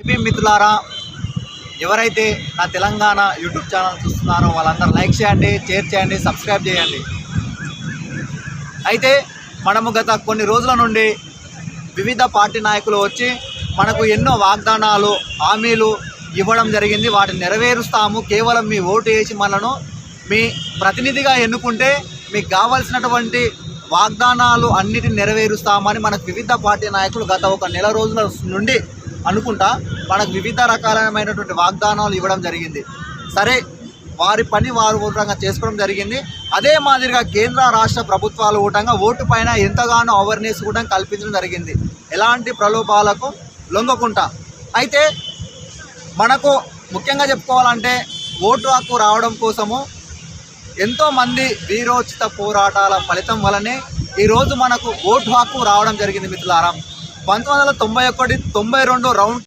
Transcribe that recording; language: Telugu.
ఏపీ మిత్రులారా ఎవరైతే నా తెలంగాణ యూట్యూబ్ ఛానల్ చూస్తున్నారో వాళ్ళందరూ లైక్ చేయండి షేర్ చేయండి సబ్స్క్రైబ్ చేయండి. అయితే మనము గత కొన్ని రోజుల నుండి వివిధ పార్టీ నాయకులు వచ్చి మనకు ఎన్నో వాగ్దానాలు హామీలు ఇవ్వడం జరిగింది. వాటిని నెరవేరుస్తాము. కేవలం మీ ఓటు వేసి మనను మీ ప్రతినిధిగా ఎన్నుకుంటే మీకు కావాల్సినటువంటి వాగ్దానాలు అన్నిటిని నెరవేరుస్తామని మనకు వివిధ పార్టీ నాయకులు గత ఒక నెల రోజుల నుండి అనుకుంటా మనకు వివిధ రకాలమైనటువంటి వాగ్దానాలు ఇవ్వడం జరిగింది. సరే వారి పని వారు ఊటంగా చేసుకోవడం జరిగింది. అదే మాదిరిగా కేంద్ర రాష్ట్ర ప్రభుత్వాలు ఊటంగా ఓటు పైన ఎంతగానో అవేర్నెస్ కూడా కల్పించడం జరిగింది. ఎలాంటి ప్రలోభాలకు లొంగకుండా. అయితే మనకు ముఖ్యంగా చెప్పుకోవాలంటే ఓటు హక్కు రావడం కోసము ఎంతోమంది వీరోచిత పోరాటాల ఫలితం వలనే ఈరోజు మనకు ఓటు హక్కు రావడం జరిగింది మిత్రులారా. పంతొమ్మిది వందల తొంభై ఒకటి తొంభై రెండు రౌండ్